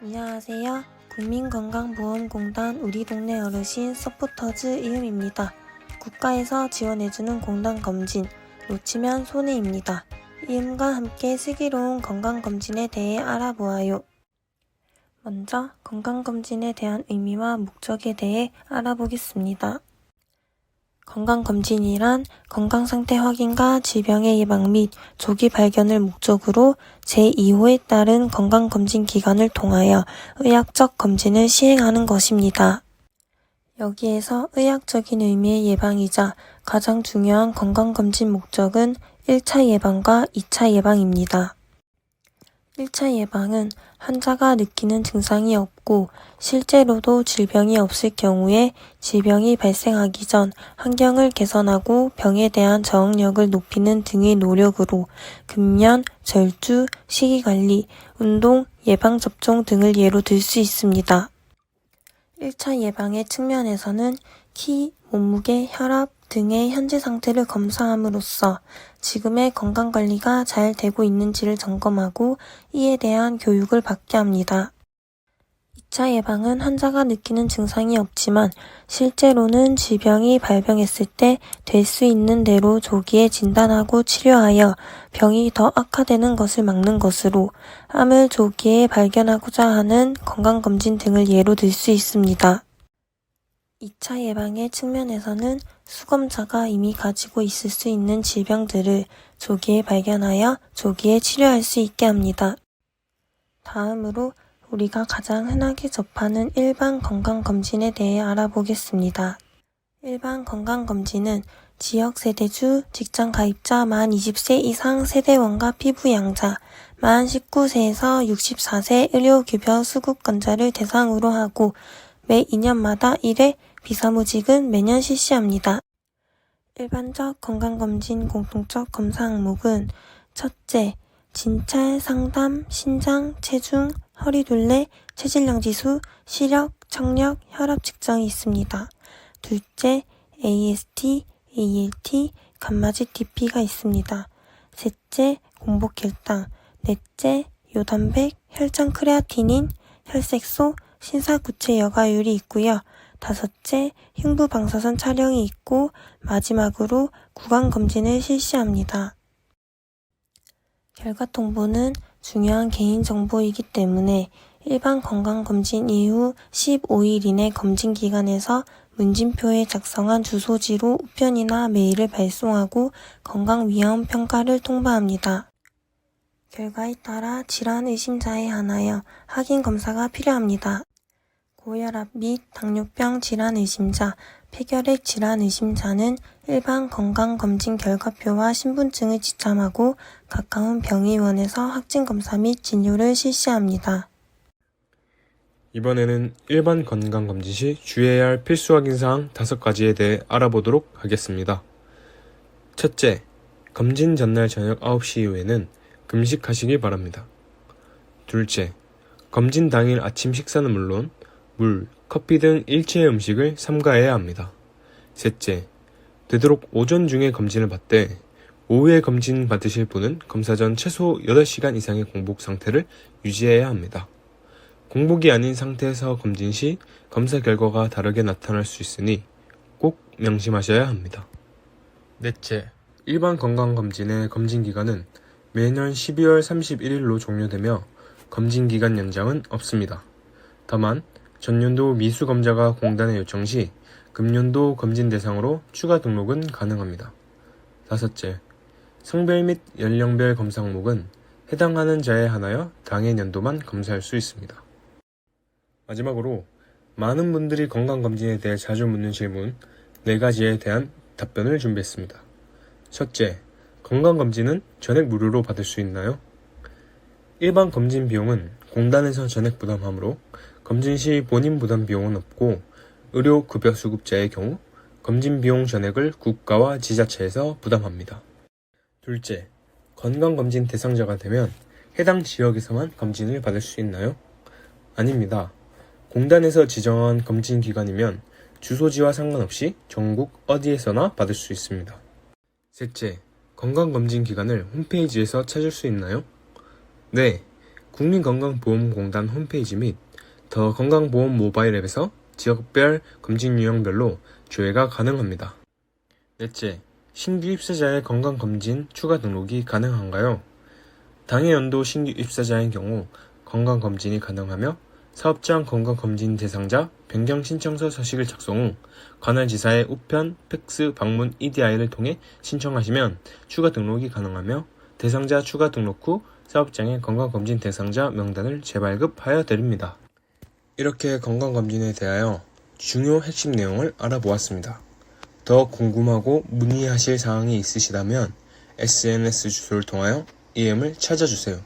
안녕하세요. 국민건강보험공단 우리 동네 어르신 서포터즈 이음입니다. 국가에서 지원해주는 공단 검진, 놓치면 손해입니다. 이음과 함께 슬기로운 건강검진에 대해 알아보아요. 먼저 건강검진에 대한 의미와 목적에 대해 알아보겠습니다. 건강검진이란 건강상태 확인과 질병의 예방 및 조기 발견을 목적으로 제2호에 따른 건강검진 기관을 통하여 의학적 검진을 시행하는 것입니다. 여기에서 의학적인 의미의 예방이자 가장 중요한 건강검진 목적은 1차 예방과 2차 예방입니다. 1차 예방은 환자가 느끼는 증상이 없고 실제로도 질병이 없을 경우에 질병이 발생하기 전 환경을 개선하고 병에 대한 저항력을 높이는 등의 노력으로 금연, 절주, 식이관리, 운동, 예방접종 등을 예로 들 수 있습니다. 1차 예방의 측면에서는 키, 몸무게, 혈압 등의 현재 상태를 검사함으로써 지금의 건강관리가 잘 되고 있는지를 점검하고 이에 대한 교육을 받게 합니다. 2차 예방은 환자가 느끼는 증상이 없지만 실제로는 질병이 발병했을 때 될 수 있는 대로 조기에 진단하고 치료하여 병이 더 악화되는 것을 막는 것으로 암을 조기에 발견하고자 하는 건강검진 등을 예로 들 수 있습니다. 2차 예방의 측면에서는 수검자가 이미 가지고 있을 수 있는 질병들을 조기에 발견하여 조기에 치료할 수 있게 합니다. 다음으로 우리가 가장 흔하게 접하는 일반 건강검진에 대해 알아보겠습니다. 일반 건강검진은 지역 세대주, 직장 가입자 만 20세 이상 세대원과 피부 양자, 만 19세에서 64세 의료급여 수급권자를 대상으로 하고 매 2년마다 1회, 비사무직은 매년 실시합니다. 일반적 건강검진 공통적 검사 항목은 첫째, 진찰, 상담, 신장, 체중, 허리 둘레, 체질량 지수, 시력, 청력, 혈압 측정이 있습니다. 둘째, AST, ALT, 감마지 TP가 있습니다. 셋째, 공복 혈당, 넷째, 요단백, 혈장 크레아티닌, 혈색소, 신사구체 여과율이 있고요. 다섯째, 흉부 방사선 촬영이 있고 마지막으로 구강 검진을 실시합니다. 결과 통보는 중요한 개인정보이기 때문에 일반 건강검진 이후 15일 이내 검진기관에서 문진표에 작성한 주소지로 우편이나 메일을 발송하고 건강위험 평가를 통보합니다. 결과에 따라 질환 의심자에 한하여 확인 검사가 필요합니다. 고혈압 및 당뇨병 질환 의심자, 폐결핵 질환 의심자는 일반 건강검진 결과표와 신분증을 지참하고 가까운 병의원에서 확진검사 및 진료를 실시합니다. 이번에는 일반 건강검진 시 주의해야 할 필수 확인사항 5가지에 대해 알아보도록 하겠습니다. 첫째, 검진 전날 저녁 9시 이후에는 금식하시기 바랍니다. 둘째, 검진 당일 아침 식사는 물론 물, 커피 등 일체의 음식을 삼가해야 합니다. 셋째, 되도록 오전 중에 검진을 받되 오후에 검진 받으실 분은 검사 전 최소 8시간 이상의 공복 상태를 유지해야 합니다. 공복이 아닌 상태에서 검진 시 검사 결과가 다르게 나타날 수 있으니 꼭 명심하셔야 합니다. 넷째, 일반 건강검진의 검진 기간은 매년 12월 31일로 종료되며 검진 기간 연장은 없습니다. 다만 전년도 미수검자가 공단에 요청 시 금년도 검진 대상으로 추가 등록은 가능합니다. 다섯째, 성별 및 연령별 검사 항목은 해당하는 자에 한하여 당해 년도만 검사할 수 있습니다. 마지막으로 많은 분들이 건강검진에 대해 자주 묻는 질문 4가지에 대한 답변을 준비했습니다. 첫째, 건강검진은 전액 무료로 받을 수 있나요? 일반 검진 비용은 공단에서 전액 부담하므로 검진 시 본인 부담 비용은 없고 의료 급여 수급자의 경우 검진 비용 전액을 국가와 지자체에서 부담합니다. 둘째, 건강검진 대상자가 되면 해당 지역에서만 검진을 받을 수 있나요? 아닙니다. 공단에서 지정한 검진 기관이면 주소지와 상관없이 전국 어디에서나 받을 수 있습니다. 셋째, 건강검진 기관을 홈페이지에서 찾을 수 있나요? 네, 국민건강보험공단 홈페이지 및 더 건강보험 모바일 앱에서 지역별 검진 유형별로 조회가 가능합니다. 넷째, 신규 입사자의 건강검진 추가 등록이 가능한가요? 당해 연도 신규 입사자의 경우 건강검진이 가능하며 사업장 건강검진 대상자 변경 신청서 서식을 작성 후 관할 지사의 우편, 팩스, 방문, EDI를 통해 신청하시면 추가 등록이 가능하며 대상자 추가 등록 후 사업장의 건강검진 대상자 명단을 재발급하여 드립니다. 이렇게 건강검진에 대하여 중요 핵심 내용을 알아보았습니다. 더 궁금하고 문의하실 사항이 있으시다면 SNS 주소를 통하여 EM을 찾아주세요.